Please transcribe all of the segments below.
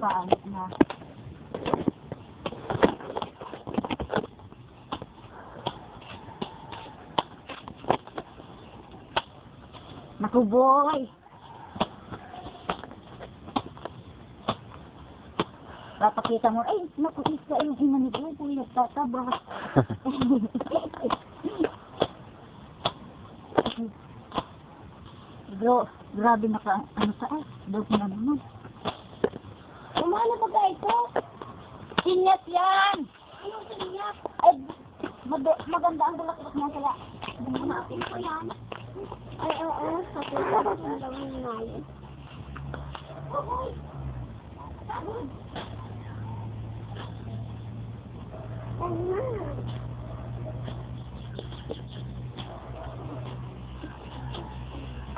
paan na. Naku boy! Papakita mo, ay, naku, isa yung ina ni Buboy, nagtataba. Bro, grabe naka, ano sa ay, daw ko na naman. Kumano ba ga ito? Sinyas yan! Anong sinyas? Ay, mag maganda ang bulak-bulak niya sila. Natin ko yan. Ay, oo, sa tuwa ko na lang yung ngayon.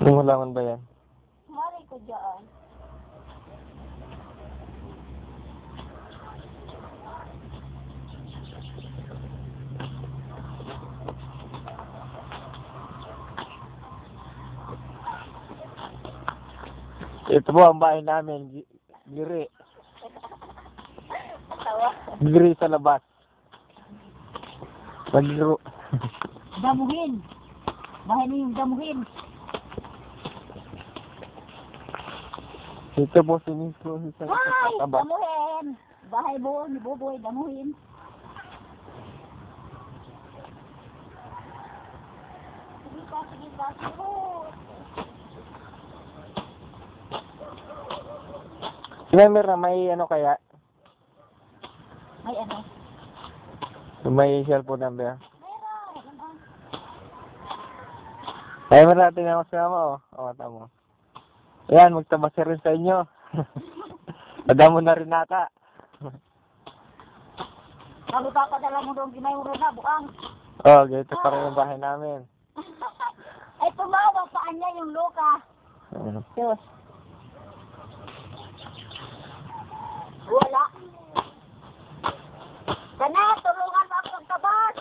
Anong halaman ba yan? Mali ko dyan. Ito po ang bahay namin. Gi- Giri. Giri sa labas. Magliro. Damuhin. Bahay niyo yung damuhin. Ito po si Nico. Sa Ay, taba. damuhin. Bahay mo ni Buboy, damuhin. Sige pa, sige pa, sige. Remember na may ano kaya? May ano? May cellphone number. Meron. Ano? Ay, marating ako sa ama, oh. O, tama. Ayan, magtabas rin sa inyo. Madamo na rin nata. Sabi papadala mo doon, gimay mo na, buang. Oh, ganito pa rin ang bahay namin. Ay, tumawa pa niya yung loka. Ano? Diyos. Wala. Sana, tulungan mo ako magtabas.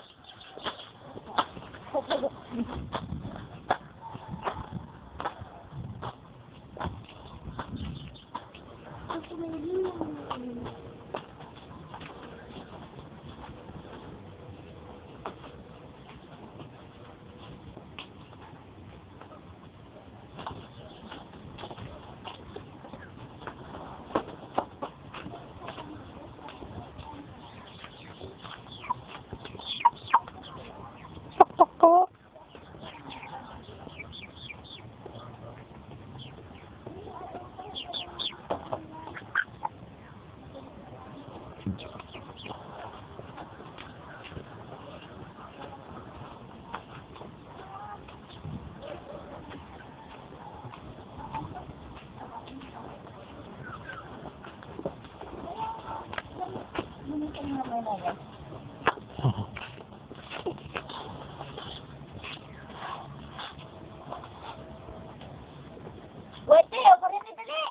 Wete, ako rin eh, dali.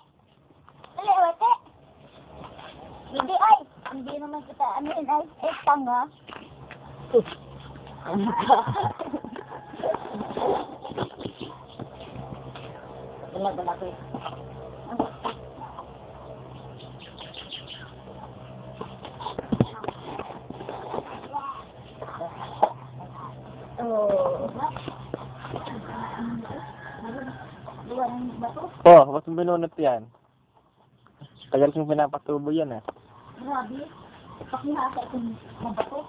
Dali, wete. Hindi ay, hindi naman kita, ano yun ay, eh, tanga. Wala, wala ko eh. Oh. Ba't mo binunot yan? Tagal kong pinapatubo yan eh. Grabe. Pakihasa itong mabato.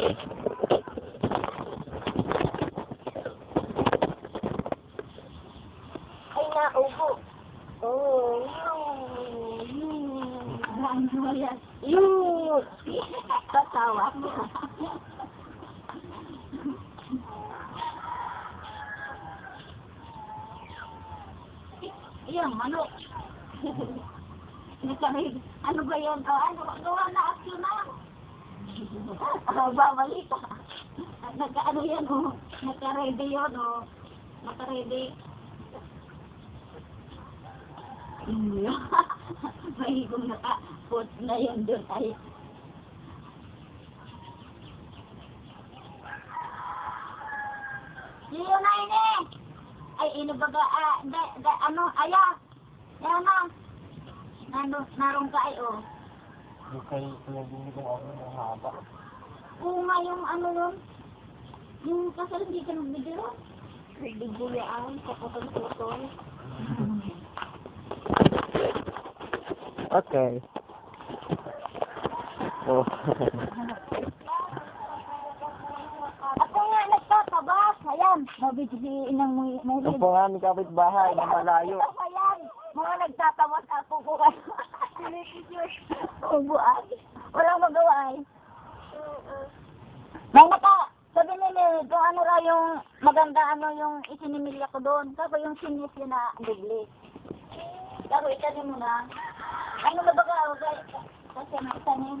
Ay, naubo. Oh, Yun! Tatawa ka. Yan, manok. ano ba yan? Ano, gawa na action na. Ako, babalik ka. Nagka, ano yan, o. Nagka-ready yun, o. Naka-ready. Hindi. May higong naka-put na yun doon ay. Liyo na ini. Ay, inubaga, ah, da, da, ano, aya. Yan na. Nano, narong ka ay, oh. Yung kay pinag-ibig ko ako ng haba. Oo nga yung ano nun. Yung kasal hindi ka. Nagbidyo yan, kapatang-tutol. Okay. Oh. Ako nga nagtatabas. Ayan, mabigyan ng may Yung po nga, may kapitbahay na malayo. Ayan, mga nagtatabas ako ko kayo. Ubuan. Walang magawa eh. Nangata, sabi nila, kung ano raw yung maganda ano yung isinimilya ko doon. Tapos yung sinis yun na bigli. Tapos itanim mo na. Ano na baga, okay? Oh, Kasi may itanim.